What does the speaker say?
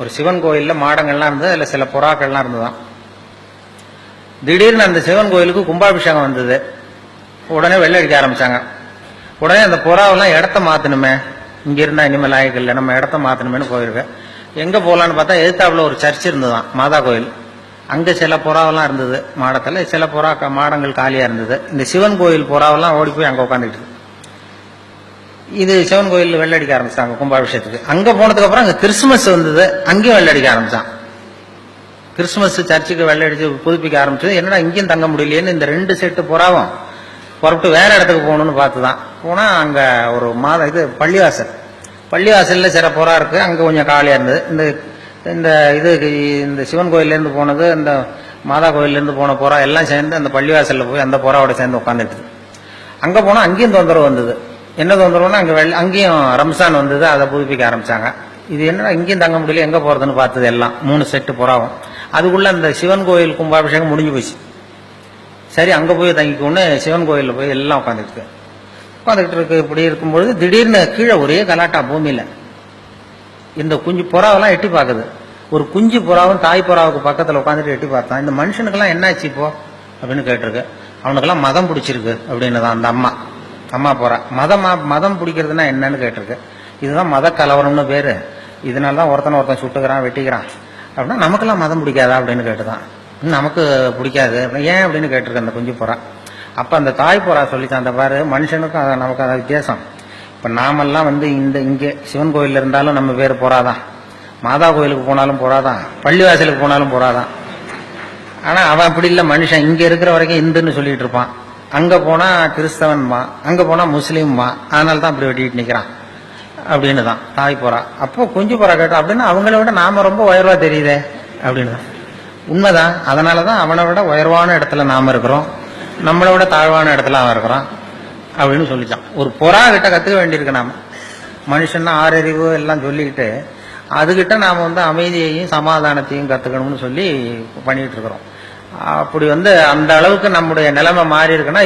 ஒரு சிவன் கோயிலில் மாடங்கள்லாம் இருந்தது அதில் சில புறாக்கள்லாம் இருந்ததுதான். திடீர்னு அந்த சிவன் கோயிலுக்கு கும்பாபிஷேகம் வந்தது. உடனே வெள்ளை அடிக்க ஆரம்பிச்சாங்க. உடனே அந்த புறாவெல்லாம் இடத்த மாற்றணுமே இங்கே இருந்தால் இனிமேல் லாயக்கு இல்லை நம்ம இடத்த மாற்றணுமேனு போயிருக்கேன் எங்கே போகலான்னு பார்த்தா எதிர்த்தாப்புல ஒரு சர்ச் இருந்ததுதான் மாதா கோயில். அங்கே சில புறாவெல்லாம் இருந்தது மாடத்தில். சில புறா மாடங்கள் காலியாக இருந்தது. இந்த சிவன் கோயில் புறாவெல்லாம் ஓடி போய் அங்கே உட்காந்துக்கிட்டு இது சிவன் கோயில் வெள்ளை அடிக்க ஆரம்பிச்சாங்க கும்பாபிஷேகத்துக்கு. அங்கே போனதுக்கப்புறம் அங்கே கிறிஸ்துமஸ் வந்தது அங்கேயும் வெள்ளை அடிக்க ஆரம்பிச்சான். கிறிஸ்துமஸ் சர்ச்சுக்கு வெள்ளடிச்சு புதுப்பிக்க ஆரம்பிச்சது. என்னடா இங்கேயும் தங்க முடியலையேன்னு இந்த ரெண்டு செட்டு புறாவும் புறப்பட்டு வேற இடத்துக்கு போகணும்னு பார்த்து தான் போனால் அங்கே ஒரு மாதம் இது பள்ளிவாசல். பள்ளிவாசலில் சில புறா இருக்குது அங்கே கொஞ்சம் காலியாக இருந்தது. இந்த இந்த இது இந்த சிவன் கோயிலேருந்து போனது இந்த மாதா கோயிலேருந்து போன புறா எல்லாம் சேர்ந்து அந்த பள்ளிவாசலில் போய் அந்த புறாவோட சேர்ந்து உட்காந்துட்டு அங்கே போனால் அங்கேயும் தொந்தரவு வந்தது. என்ன தொந்தரவுன்னா அங்கே வெள்ள அங்கேயும் ரம்சான் வந்தது அதை புதுப்பிக்க ஆரம்பித்தாங்க இது என்னடா இங்கேயும் தங்க முடியல எங்கே போகிறதுன்னு பார்த்தது எல்லாம். மூணு செட்டு புறாவும். அதுக்குள்ளே அந்த சிவன் கோயில் கும்பாபிஷேகம் முடிஞ்சு போச்சு. சரி அங்கே போய் தங்கிக்கோன்னு சிவன் கோயிலில் போய் எல்லாம் உட்காந்துருக்கு உட்காந்துக்கிட்டு இருக்கு இப்படி இருக்கும்பொழுது திடீர்னு கீழே ஒரே கலாட்டா பூமியில். இந்த குஞ்சு புறாவெல்லாம் எட்டி பார்க்குது. ஒரு குஞ்சு புறாவும் தாய் புறாவுக்கு பக்கத்தில் உட்காந்துட்டு எட்டி பார்த்தான். இந்த மனுஷனுக்கெல்லாம் என்னாச்சு இப்போ? அப்படின்னு கேட்டிருக்கு. அவனுக்கெல்லாம் மதம் பிடிச்சிருக்கு அப்படின்னு தான் அந்த அம்மா. அம்மா போகிறா மதம் மதம் பிடிக்கிறதுனா என்னன்னு கேட்டிருக்கு. இதுதான் மத கலவரம்னு பேர். இதனால தான் ஒருத்தனை ஒருத்தன் சுட்டுக்கிறான் வெட்டிக்கிறான். அப்படின்னா நமக்கெல்லாம் மதம் பிடிக்காதா அப்படின்னு கேட்டுதான். நமக்கு பிடிக்காது. ஏன் அப்படின்னு கேட்டிருக்கு அந்த குஞ்சு புறா. அப்போ அந்த தாய் புறா சொல்லிச்சான் அந்த பாரு மனுஷனுக்கும் அது நமக்கு அது வித்தியாசம். இப்போ நாமெல்லாம் வந்து இந்த இங்கே சிவன் கோயிலில் இருந்தாலும் நம்ம பேர் போறாதான். மாதா கோயிலுக்கு போனாலும் போறாதான். பள்ளிவாசலுக்கு போனாலும் போறாதான். ஆனா அவன் அப்படி இல்லை. மனுஷன் இங்க இருக்கிற வரைக்கும் இந்துன்னு சொல்லிட்டு இருப்பான். அங்கே போனால் கிறிஸ்தவன்மா அங்கே போனால் முஸ்லீம்மா அதனால தான் அப்படி வெட்டிட்டு நிற்கிறான் அப்படின்னு தான் தாய் போறா. அப்போ குஞ்சு போறா கேட்டோம் அப்படின்னா அவங்கள விட நாம ரொம்ப உயர்வா தெரியுதே அப்படின்னு தான். உண்மைதான். அதனால தான் அவனை விட உயர்வான இடத்துல நாம இருக்கிறோம். நம்மளை விட தாழ்வான இடத்துல அவன் இருக்கிறான் அப்படின்னு சொல்லிச்சான் ஒரு புறா கிட்ட கத்துக்க வேண்டியிருக்கு நாம. மனுஷன்னா ஆறறிவு எல்லாம் சொல்லிக்கிட்டு அதுகிட்ட நாம வந்து அமைதியையும் சமாதானத்தையும் கத்துக்கணும்னு சொல்லி பண்ணிட்டு இருக்கிறோம். அப்படி வந்து அந்த அளவுக்கு நம்முடைய நிலைமை மாறி இருக்குன்னா